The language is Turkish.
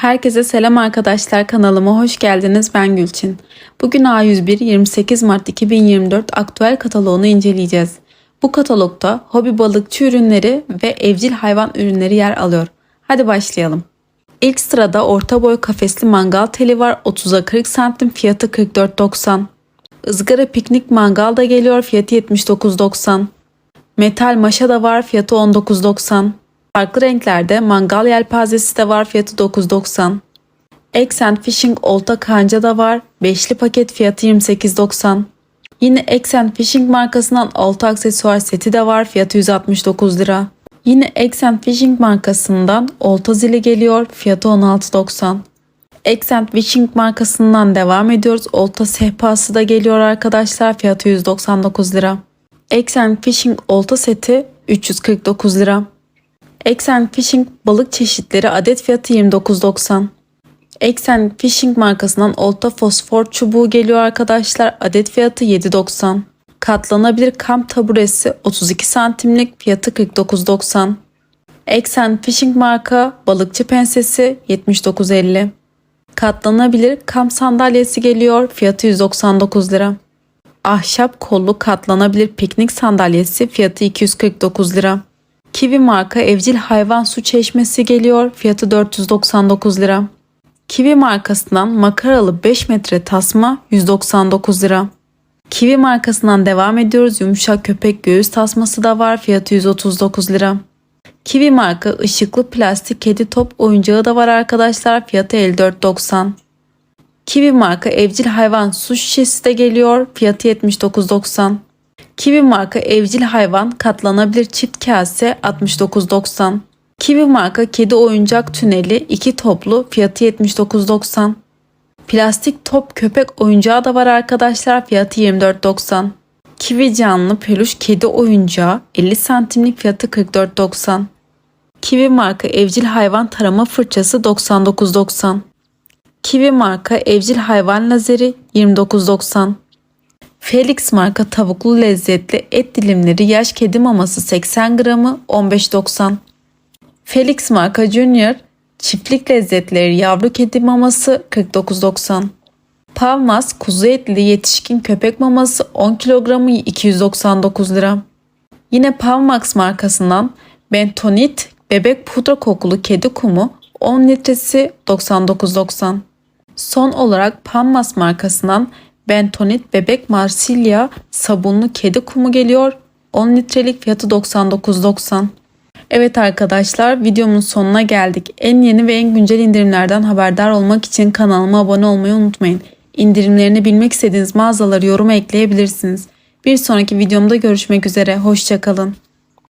Herkese selam arkadaşlar kanalıma hoş geldiniz ben Gülçin. Bugün A101 28 Mart 2024 aktüel kataloğunu inceleyeceğiz. Bu katalogda hobi balıkçı ürünleri ve evcil hayvan ürünleri yer alıyor. Hadi başlayalım. İlk sırada orta boy kafesli mangal teli var 30'a 40 santim fiyatı 44.90. Izgara piknik mangal da geliyor fiyatı 79.90. Metal maşa da var fiyatı 19.90. Farklı renklerde mangal yelpazesi de var fiyatı 9.90. Accent Fishing olta kanca da var. Beşli paket fiyatı 28.90. Yine Accent Fishing markasından olta aksesuar seti de var fiyatı 169 lira. Yine Accent Fishing markasından olta zili geliyor fiyatı 16.90. Accent Fishing markasından devam ediyoruz. Olta sehpası da geliyor arkadaşlar fiyatı 199 lira. Accent Fishing olta seti 349 lira. Accent Fishing balık çeşitleri adet fiyatı 29.90. Accent Fishing markasından olta fosfor çubuğu geliyor arkadaşlar. Adet fiyatı 7.90. Katlanabilir kamp taburesi 32 santimlik fiyatı 49.90. Accent Fishing marka balıkçı pensesi 79.50. Katlanabilir kamp sandalyesi geliyor fiyatı 199 lira. Ahşap kollu katlanabilir piknik sandalyesi fiyatı 249 lira. Kiwi marka evcil hayvan su çeşmesi geliyor. Fiyatı 499 lira. Kiwi markasından makaralı 5 metre tasma 199 lira. Kiwi markasından devam ediyoruz. Yumuşak köpek göğüs tasması da var. Fiyatı 139 lira. Kiwi marka ışıklı plastik kedi top oyuncağı da var arkadaşlar. Fiyatı 54.90. Kiwi marka evcil hayvan su şişesi de geliyor. Fiyatı 79.90. Kiwi marka evcil hayvan katlanabilir çift kase 69.90. Kiwi marka kedi oyuncak tüneli 2 toplu fiyatı 79.90. Plastik top köpek oyuncağı da var arkadaşlar fiyatı 24.90. Kiwi canlı peluş kedi oyuncağı 50 santimlik fiyatı 44.90. Kiwi marka evcil hayvan tarama fırçası 99.90. Kiwi marka evcil hayvan lazeri 29.90. Felix marka tavuklu lezzetli et dilimleri yaş kedi maması 80 gramı 15.90. Felix marka Junior çiftlik lezzetleri yavru kedi maması 49.90. Pavmas kuzu etli yetişkin köpek maması 10 kilogramı 299 lira. Yine Pavmax markasından Bentonit bebek pudra kokulu kedi kumu 10 litresi 99.90. Son olarak Pammas markasından Bentonit bebek Marsilya sabunlu kedi kumu geliyor. 10 litrelik fiyatı 99.90. Evet arkadaşlar videomun sonuna geldik. En yeni ve en güncel indirimlerden haberdar olmak için kanalıma abone olmayı unutmayın. İndirimlerini bilmek istediğiniz mağazaları yoruma ekleyebilirsiniz. Bir sonraki videomda görüşmek üzere. Hoşçakalın.